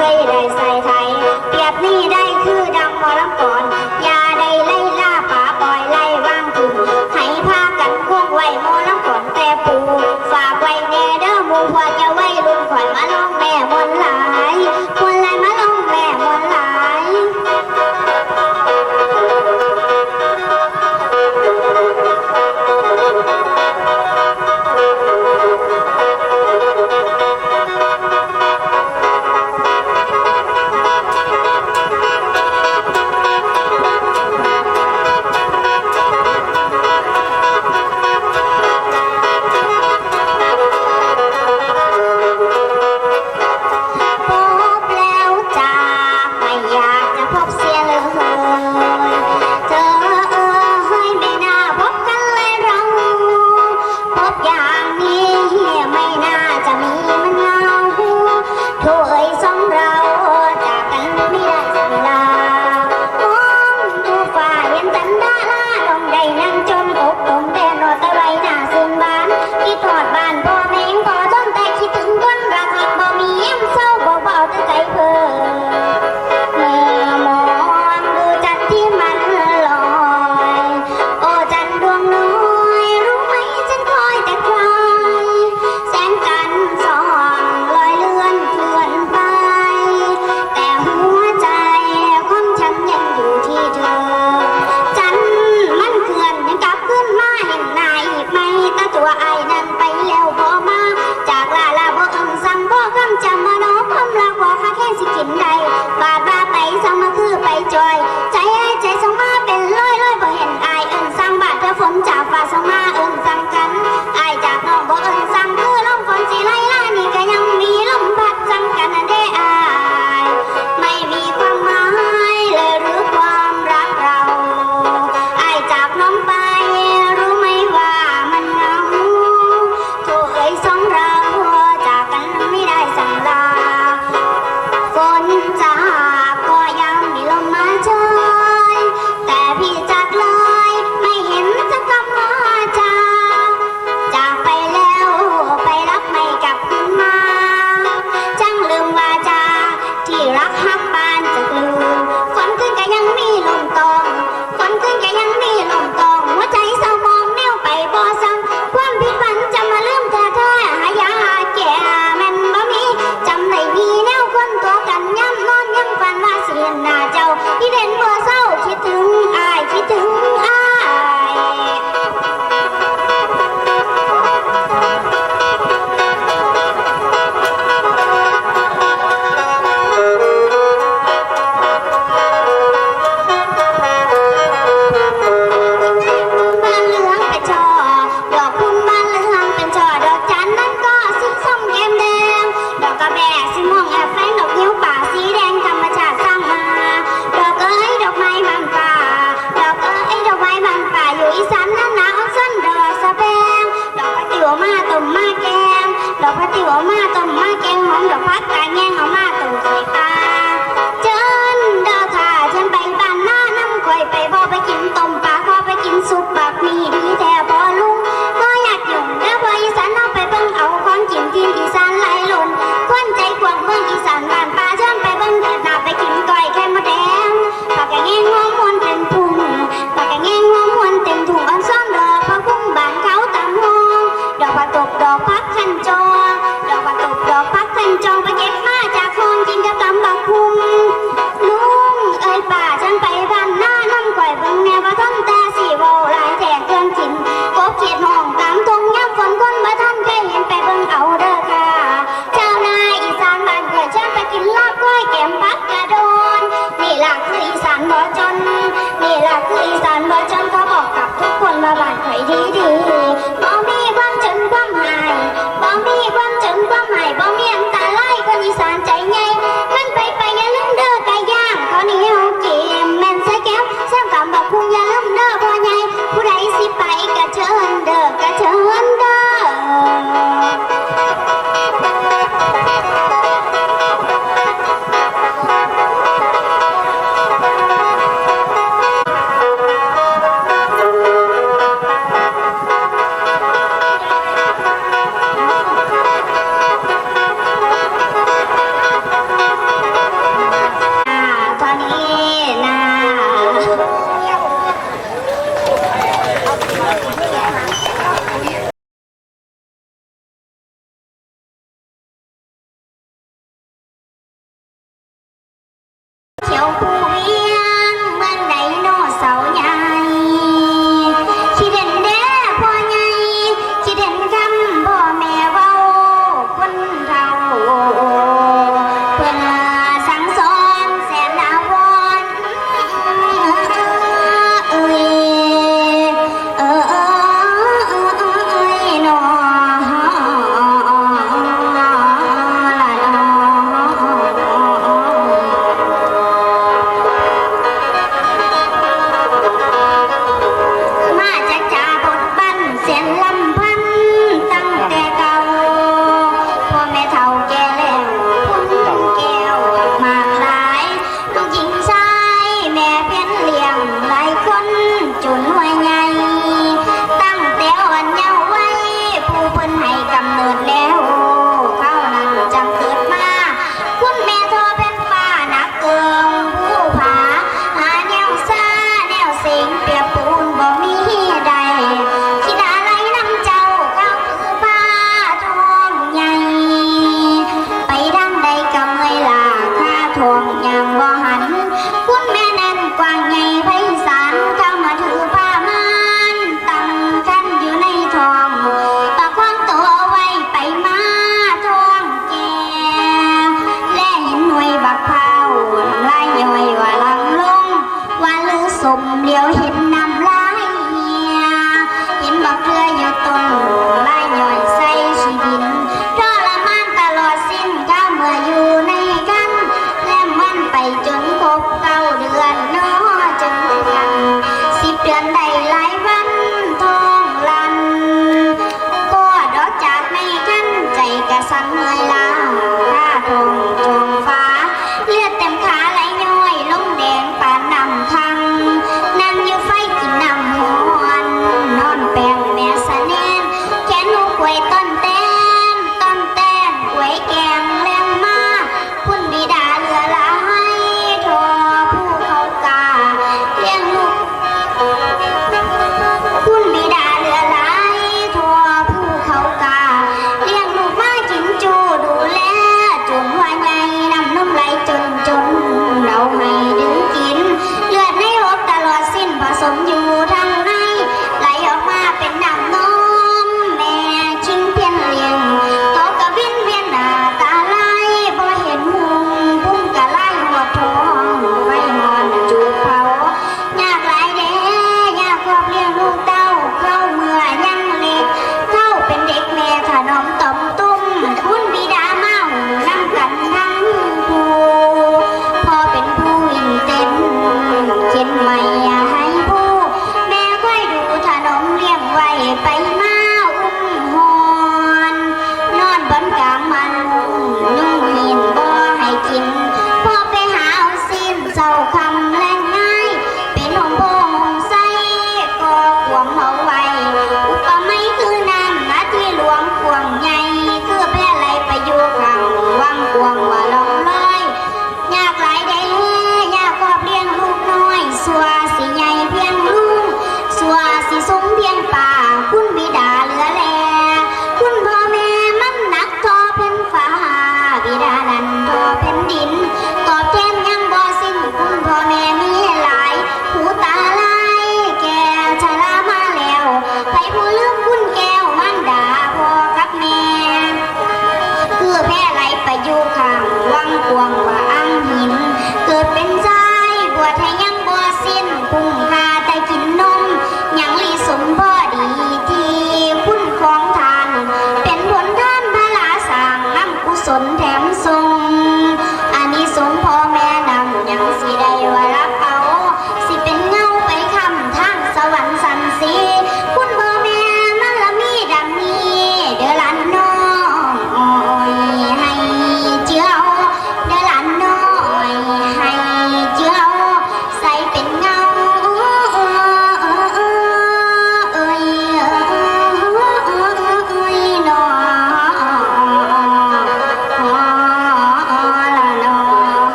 ให้แรงใส่ไทย ไอ้นั้นไปแล้วพอมา จากลาลาบ่คำสั่งบ่คำจำมาโนคำลาว่าข้าแค่สิกินได้ มพักกระโดนนี่หล่ะคืออีสานบ่จนนี่หล่ะคืออีสานบ่จนเขาบอกกับทุกคนมาบ้านไข่ดีดี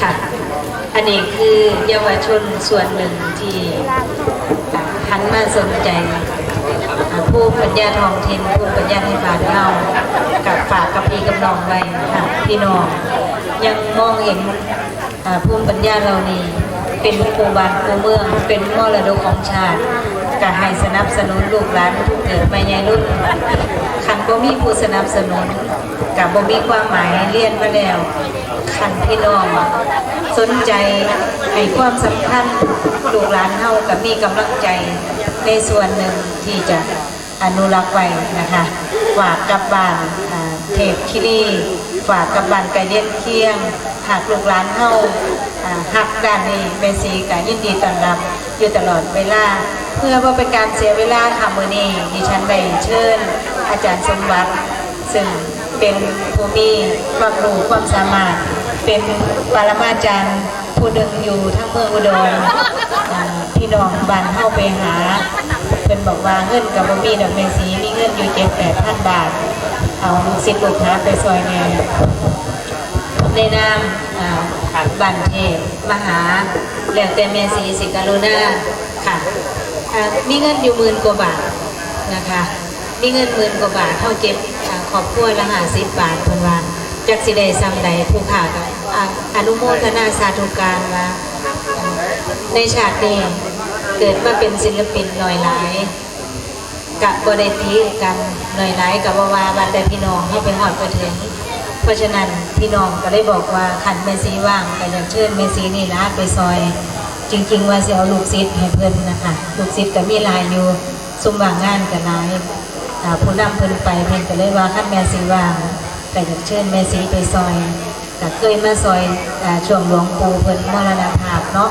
ค่ะ อันนี้คือเยาวชนส่วนหนึ่งที่หันมาสนใจผู้ปัญญาทองถิ่นผู้ปัญญาไทยบานเรากับฝากกับพี่กับน้องไว้ค่ะพี่น้องยังมองเห็นอ่าภูมิปัญญาเรานี่เป็นภูบานภูเมือง เป็นมรดกของชาติ ก็ให้สนับสนุนลูกหลานผู้เกิดมาใหญ่รุ่นคันบ่มีผู้สนับสนุนกับบ่มีความหมายเรียนมาแล้วคันพี่น้องสนใจให้ความสำคัญลูกหลานเฮากับมีกำลังใจในส่วนหนึ่งที่จะอนุรักษ์ไว้นะคะฝากกับบ้านเทพคิรีฝากกับบ้านไก่เลี้ยงเคียงหากลูกหลานเฮาอ่าหักด้านนี้เมซีก็ยินดีต้อนรับอยู่ตลอดเวลา เพื่อว่าเป็นการเสียเวลาค่ะมือนี้ดิฉันได้เชิญอาจารย์สมบัติซึ่งเป็นผู้มีความรู้ความสามารถ เป็นปรมาจารย์ผู้หนึ่งอยู่ทั้งเมืองอุดรพี่น้องบ้านเข้าไปหาเป็นบอกว่าเงินกับบ่มีดอกเมสีมีเงินอยู่เจ็ดแปดพันบาท เอาลูกศิษย์ลูกหาไปซอยแน่ในนามบันเทมหาแล้วแต่เมสีสิกรุณาค่ะ มีเงินอยู่หมื่นกว่าบาทนะคะ มีเงินหมื่นกว่าบาทเท่าเก็บขอบครัวละหาสิบบาทเพิ่นว่าจักสิได้ซ้ำใดผู้ขาก็อ่าอนุโมทนาสาธุการว่าในชาตินี้เกิดมาเป็นศิลปินหน่อยหลายกับบได้ตีกันหน่อยไหนกับว่าวาบันไดพี่น้องให้ไปหอดไปถึง เพราะฉะนั้นพี่น้องก็ได้บอกว่าขันเมซีว่างก็อยากเชิญเมซีนี่นะไปซอย จริง ๆ ว่าเสิเอาลูกศิษย์ให้เพิ่นนะคะลูกศิษย์ก็มีหลายอยู่ซุ่มว่างงานกับหลายผู้นำเพิ่นไปเพิ่นก็เลยว่าขั้นเมซีว่างก็อยากเชิญเมซีไปซอยก็เคยมาซอยอช่วงหลวงปู่เพิ่นมรณภาพเนาะ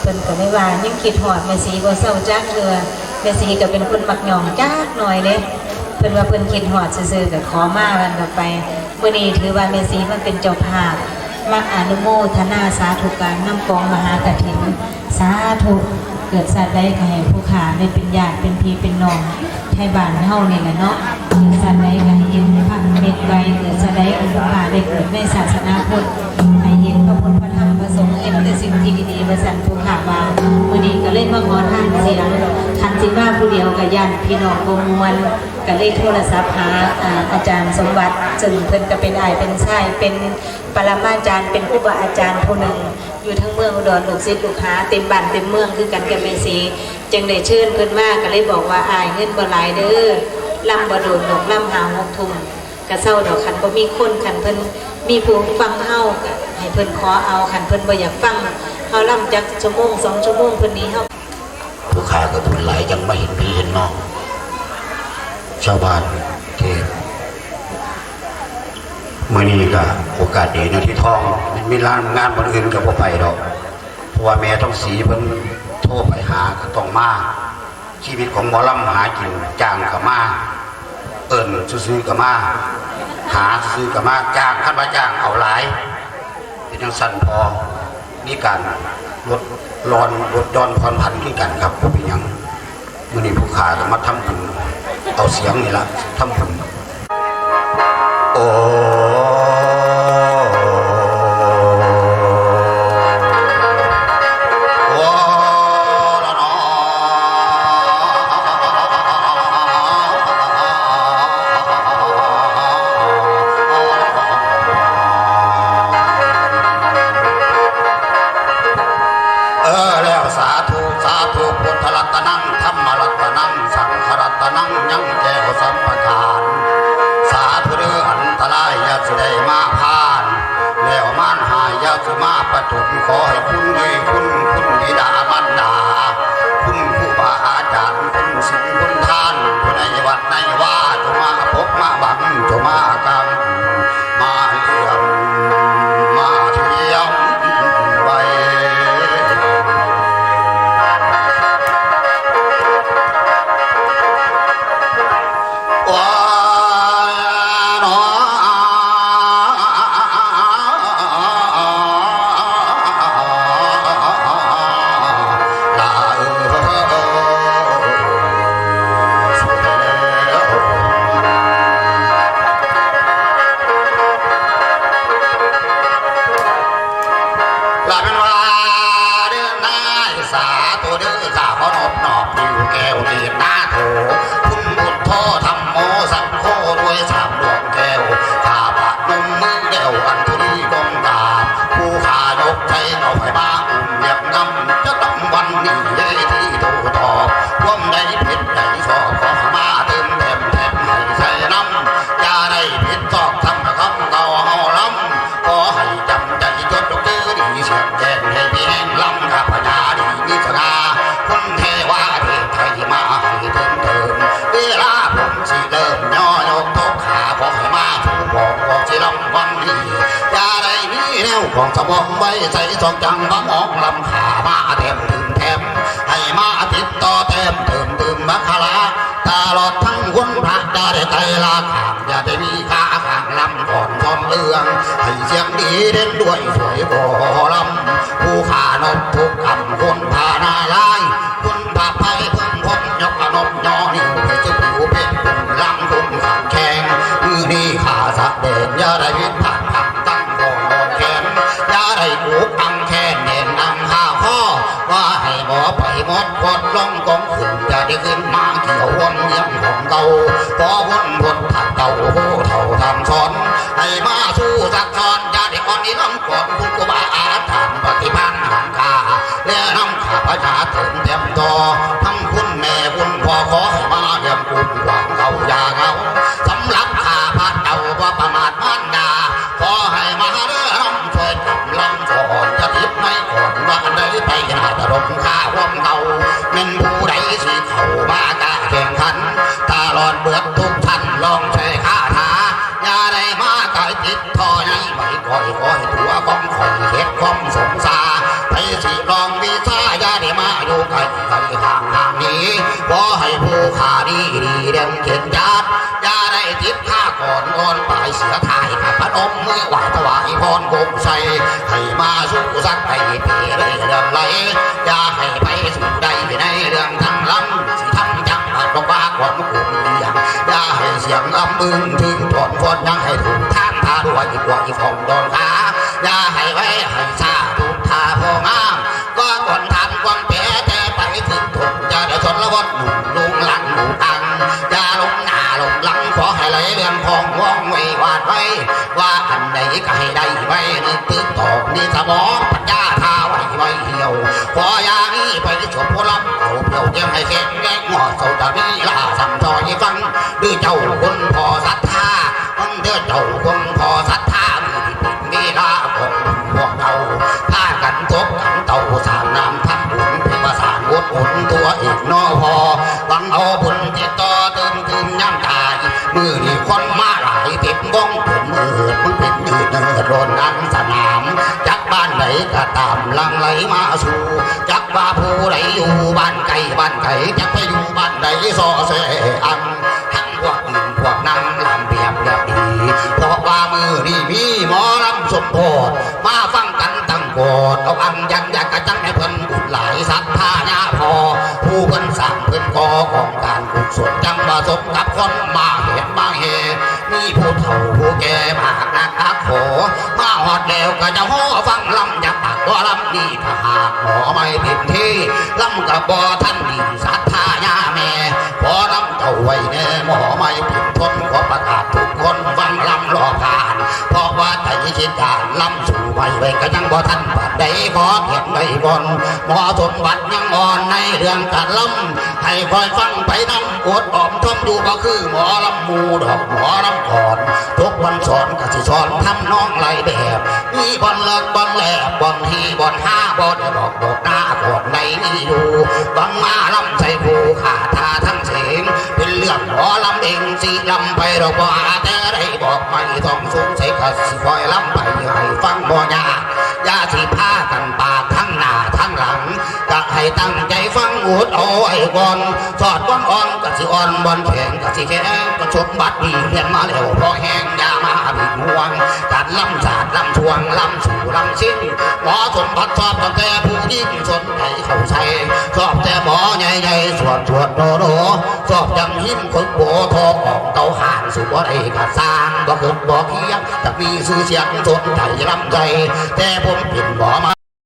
เพิ่นก็ได้ว่ายังคิดหอดแม่สีบ่เศร้าจักเทื่อแม่สีก็เป็นคนมักหย่องจักหน่อยเด้เพิ่นว่าเพิ่นคิดหอดซื่อๆก็ขอมาวันต่อไปมื้อนี้ถือว่าแม่สีมันเป็นเจ้าภาพ มาอนุโมทนาสาธุการนำกองมหากถิน สาธุเกิดสัตว์ใดก็ให้ผู้ขาได้เป็นญาติเป็นพี่เป็นน้องไทยบ้านเฮานี่แหละเนาะเกิดสัตว์ใดก็ให้เห็นพระเมตไว้เกิดสัตว์ใดก็ผู้ขาได้เกิดในศาสนาพุทธให้เห็นพระพุทธพระธรรม สงฆ์เห็นแต่สิ่งที่ดีๆประสันผู้ขาวามือนี้ก็เลยมาขอทานเสียงคันสิมาผู้เดียวก็ย่านพี่น้องบ่ม่วนก็เลยโทรศัพท์หาอาจารย์สมบัติซึ่งเพิ่นก็เป็นอายเป็นชายเป็นปรมาจารย์ เป็นครูบาอาจารย์ผู้หนึ่งอยู่ทั้งเมืองอุดรลูกศิษย์ลูกหาเต็มบ้านเต็มเมืองคือกันกับแม่สีจึงได้เชิญเพิ่นมาก็เลยบอกว่าอายเงินบ่หลายเด้อลำบ่โดนดอกลำหาหกทุ่มกะเศร้าดอกคันบ่มีคนคันเพิ่น มีผู้ฟังเฮาก็ให้เพิ่นขอเอาคันเพิ่นบ่อยากฟังเฮาลำจักชั่วโมงสองชั่วโมงเพิ่นนี้เฮาผู้ขากับบุญหลายยังไม่เห็นพี่เห็นน้องชาวบ้านเทศมื่อนี้ก็โอกาสดีนะที่ท้อง มันมีร้านงานบนอื่นกับพ่ไปดอกเพราะว่าแม่ต้องสีเพิ่นโทรไปหาก็ต้องมาชีวิตของหมอลำหากินจ้างกับมา เอิญซื้อกับมา หาซื้อกับมาจ้างขั้นว่าจ้างเอาหลาย เป็นยังสั้นพอนี่การลดรอนลดดอนผ่อนผันที่กันครับผมเป็นยังมื่อนี้ผู้ขาจะมาทำบุญเอาเสียงนี่ละทำบุญโอ้ ใส่สองจังมามองลำขามาเต็มถึงแถมให้มาติดต่อเต็มเติมเติมมาคาลาตลอดทั้งวันพระได้ไตลาขางอย่าได้มีขาขางลำก่อนทองเรื่องให้เสียงดีเด่นด้วยสวยบ่ลำผู้ขานกทุกคำคนพานาลายคุณพาไปเพิ่งพบยกขนมยอนิ้วไปจะผิวเป็นปุ่มลำคุณขังแข็งมือนี้ขาสะเด็นอย่าได้วิถักท อไปหมดกดลงกองขึ้นอย่าได้ขึ้นมาเกี่ยววนเยี่ยมของเก่าพอวนวนถักเก่าโหเท่าทำซ้อนให้มาสู้สักทอนอย่าได้อ่อนนี้น้ำก่อนคุณกูบาอาถานปฏิบัติหันกาและน้ำข้าพระชาถึงเต็มตอทั้งคุณแม่คุณพ่อขอให้มาเยี่ยมคุณหวังเขาอย่าเหงาสำหรับข้าพระเจ้าว่าประมาทมันดาขอให้มาเรื่อำช่วยกำลังสอนจะทิพไม่ก่อนว่าอันใดไปหาตรมข้า ความเก่าเป็นผู้ใดสิเข้ามากะแข่งขันตลอดเบือกทุกท่านลองใช้ข้าทาอย่าได้มาไก่ติดทอให้ไว้คอยคอยตัวของคอยเฮ็ดความสงสารไปสิลองวิชาอย่าได้มาอยู่ไกลไกลห่างห่างนี้ขอให้ผู้ขาดีดีเด่นเขียนญาติอย่าได้ติดข้าก่อนก่อนไปเสียทายกับพระนมมือไหวถวายพรกงใส่ให้มาสู้สักไปเพื่อ มึงถึงตอนฟอนยังให้ถูกทางทาด้วยอีกว่าอีกของดอนขาอย่าให้ไว้ให้ซาถูกทาพองาม ก็ก่อนทำความแพ้แต่ไปถึงถูกอย่าได้ชนละวันหนุ่มลุงหลังหนูตังอย่าลงหน้าลงหลังขอให้ไหลเรื่องของว่องไว้วาดไว้ ว่าอันใดก็ให้ได้ไว้นึกตื่นตอกนี่สมองปัญญาทาไว้ไว้เหี่ยวขออย่านี้ไปชมผู้รับเอาเปล่าเจ้าให้เข็งแรงหอดเสาตานีลาสัมจอยฟังด้วยเจ้าคน เด้อเจ้าคนพอศรัทธามือที่เป็นเวลาของพวกเราพากันทบกันเต่าสร้างน้ำทำบุญเพื่อประสานวดอุ่นตัวเอกนอพอหวังเอาบุญติดต่อเติมคืนย่ำตายมือนี่คนมาหลายติดบ้องเป็นมือมันเป็นยืดเนินโดนนันสนามจักบ้านไหนก็ตามลังไหลมาสู่จักว่าผู้ไหนอยู่บ้านไก่บ้านไก่จักไปอยู่บ้านใดซอเสอันทั้งพวกอื่นพวกนั้น สมโพธมาฟังกันตั้งโกดเอาอันยันอยากกระจังให้เพิ่นบุญหลายศรัทธาญาพอ ผู้เพิ่นสร้างเพิ่นก่อของการกุศลจังมาสมกับคนมาเห็นมาเฮมีผู้เฒ่าผู้แก่มานักอักโขมาหอดแล้วก็จะห่อฟังลำอยากตักว่าลำนี่ถ้าหากหมอไม่ผิดที่ลำกับบ่ท่านดีศรัทธาญาแม่พอลำเจ้าไว้แน่หมอไม่ผิดทนขอประกาศทุกคนฟังลำรอผ่านเพราะว่า จคิดกาลำสู่ไว้ไว้ก็ยังบ่ทันปัดใดขอเพียงไว้ก่อนหมอสมบัติยังอ่อนในเรื่องการลำให้คอยฟังไปนำอดออมทมอยู่ก็คือหมอลำมูดอกหมอลำก่อน ทุกวันสอนก็สิสอนทำน้องไรแบบมีบอลเลิกบอลแหลบบอลทีบอลห้าบอลบอกดอกหน้าบอลในนี่อยู่บางมาลำใส่ผู้ขาทา เรื่องหมอลำเองสิลำไปเราบ่อาแต่ได้บอกไม่ต้องสงสัยก็สิคอยลำไปให้ฟังบ่ยากยาสิพา ให้ตั้งใจฟังอุดเอาไว้ก่อนสอดก้อนอ่อนก็สิอ่อนบอลแข็งก็สิแข็งก็ชมบัดดีเรียนมาแล้วพอแห้งยามาบิดห่วงการลำศาสตร์ลำทวงลำสู่ลำสิ้นหมอสมบัติชอบตั้งแต่ผู้ยิ่งสนใจเข้าใส่ชอบแต่หมอใหญ่ๆสวดสวดโนโนชอบจังหิมคนโบทอออกเตาห่านสู่บ่ได้กระสร้างบ่เกิดบ่เคียงแต่มีชื่อเสียงสนใจลำใจแต่ผมเป็นหมอมา